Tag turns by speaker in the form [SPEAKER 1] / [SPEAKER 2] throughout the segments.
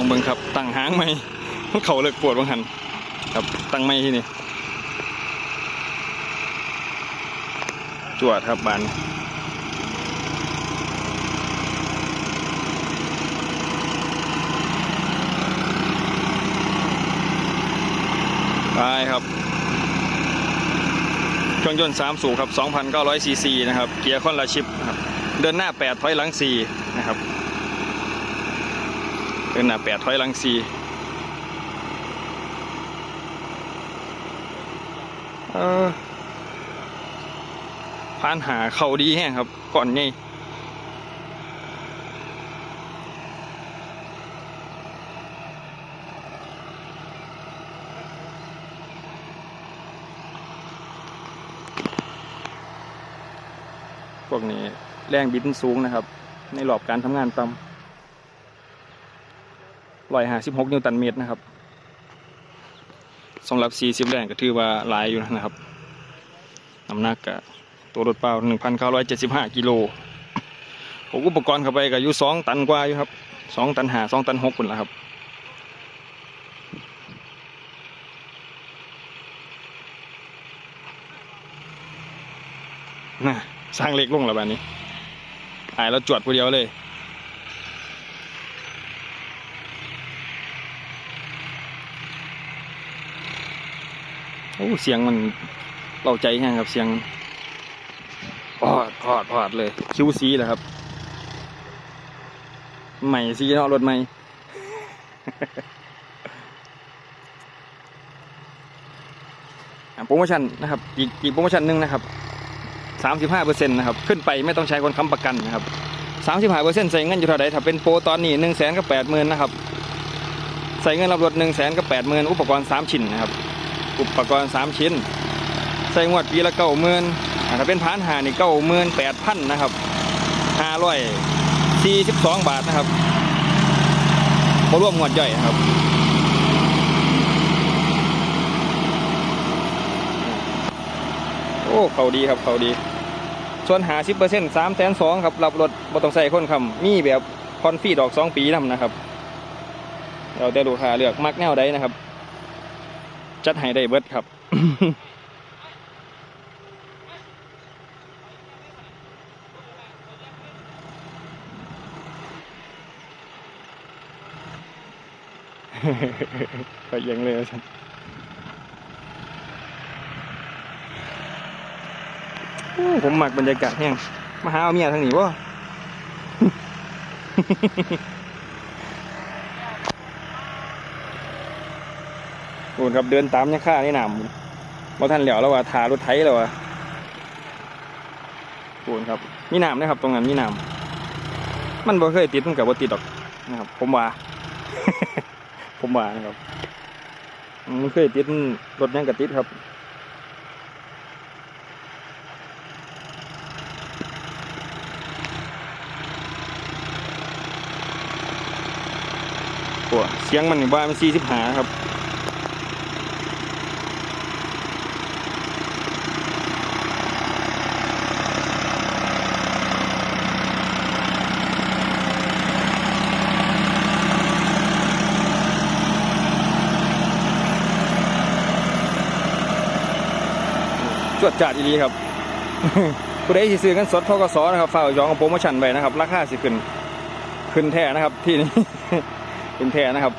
[SPEAKER 1] องเบิ่งครับตั้งหางไหมเขาเลิกปวดบางหันครับตั้งไม่ที่นี่จวดครับบานไปครับเครื่องยนต์3สูบครับ 2,900ซีซีนะครับ เกียร์คอนละชิปครับ เดินหน้า 8 ถอยหลัง 4 นะครับ เดินหน้า8ถอยหลัง4เออพานหาเขาดีแห้งครับ ก่อนไงพวกนี้แรงบิดสูงนะครับ ในรอบการทำงานต่ำ ร้อยห้าสิบหกนิวตันเมตรนะครับสำหรับ40แรงก็ถือว่าหลายอยู่นะครับน้ำหนักกะตัวรถเปล่า1,975กิโลผมอุปกรณ์เข้าไปก็อยู่2ตันกว่าอยู่ครับ2ตันหา2ตัน6คนละครับน่ะสร้างเล็กลงแล้วแบบนี้หายแล้วจวดผู้เดียวเลย อ้เสียงมันเล่าใจแห้งครับเสียงพอดพอดพอดเลย คิวซีแหละครับ ใหม่ซีเนาะรถใหม่โปรโมชั่นนะครับอีกอีกโปรโมชั่นหนึ่งนะครับสามสิบห้าเปอร์เซ็นต์นะครับ ขึ้นไปไม่ต้องใช้คนค้ำประกันนะครับสามสิบห้าเปอร์เซ็นต์ใส่เงินอยู่เท่าไหร่ถ้าเป็นโปรตอนนี้หนึ่งแสนกับแปดหมื่นนะครับ ใส่เงินรับรถหนึ่งแสนกับแปดหมื่นอุปกรณ์สามชิ้นนะครับ อุปกรณ์สามชิ้น ใส่งวดปีละเก้าหมื่นถ้าเป็นพานหานี่เก้าหมื่นแปดพันนะครับห้าร้อยสี่สิบสองบาทนะครับบ่รวมงวดย่อยนะครับโอ้เขาดีครับเขาดี ส่วนหาสิบเปอร์เซ็นต์สามแสนสองครับรับรถบ่ต้องใส่คนคำมีแบบคอนฟีดอกสองปีนำนะครับเราแต่ลูกค้าเลือกมักแนวใดนะครับ จัดให้ได้เบิดครับก็ยังเลยว่าซั่นผมหมักบรรยากาศแห้งมาหาเอาเมียทางนี้วะ โอ้ครับเดินตามยังค่านี่หนามบ่ทันเหลียวแล้วว่าทารถไถแล้วว่ะโอ้ครับมีหนามนะครับ ตรงนั้นมีหนามมันบ่เคยติดมันกับบ่ติดดอกนะครับ ผมว่า ผมว่านะครับมันเคยติดรถยังกับติดครับตัวเสียงมันนี่ว่ามันสี่สิบหาครับ จวดจัดอีดีครับผู้ใดที่ซื้อกันสดทกสนะครับฝากจองโปรโมชั่นไว้นะครับ ราคาสิขึ้น ขึ้นแท้นะครับ ที่นี่ขึ้นแท้นะครับ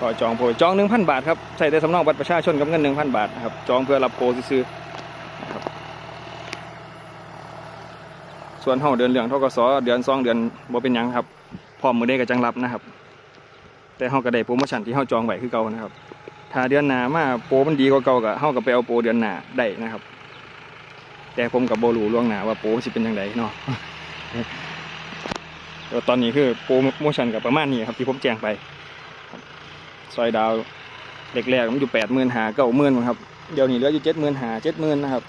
[SPEAKER 1] ก็จองโปรจองหนึ่งพันบาทครับใส่แต่สำเนาบัตรประชาชนกับเงินหนึ่งพันบาทนะครับจองเพื่อรับโปรซื้อนะครับส่วนเฮาเดือนเหลืองทกสเดือนสองเดือนบ่เป็นยังครับพร้อมมือได้กับจังรับนะครับ แต่เฮาก็ไดโปรโมชั่นที่เฮาจองไว้คือเก่านะครับ ถ้าเดือนหน้ามาโปรมันดีกว่าเก่าก็เฮาก็ไปเอาโปรเดือนหน้าได้นะครับ แต่ผมกับโบรู้ล่วงหน้าว่าโปรสิเป็นยังไงเนาะตอนนี้คือโปรโมชั่นกับประมาณนี้ครับที่ผมแจ้งไปซอยดาวแรกๆมันอยู่แปดหมื่นหาเก้าหมื่นครับเดี๋ยวนี้เหลืออยู่เจ็ดหมื่นหาเจ็ดหมื่นนะครับ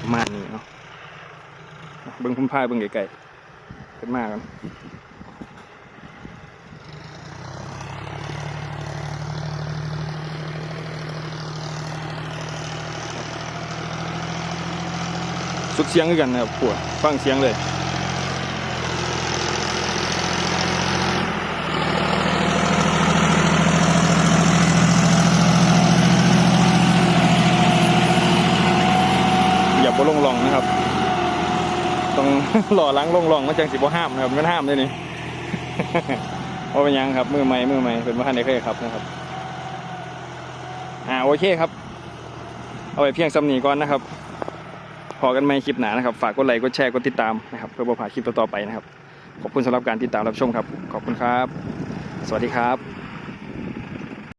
[SPEAKER 1] ประมาณนี้เนาะเบิ้งพุ่มพายเบิ้งไกลๆเป็นมากกัน สุดเสียงคือกันนะครับปวดฟังเสียงเลยอย่าบ่ลงลองนะครับ ต้องหล่อล้างลงลองมันจังสิบ่ห้ามนะครับมันห้ามเลยนี่เพราะเป็นยังครับมือใหม่มือใหม่เป็นว่าทันได้เคยครับนะครับอ่าโอเคครับ เอาไว้เพียงสำนีก่อนนะครับ พอกันไหมคลิปหนานะครับ ฝากกดไลค์กดแชร์กดติดตามนะครับเพื่อบ่ผ่าคลิปต่อๆไปนะครับ ขอบคุณสำหรับการติดตามรับชมครับ ขอบคุณครับ สวัสดีครับ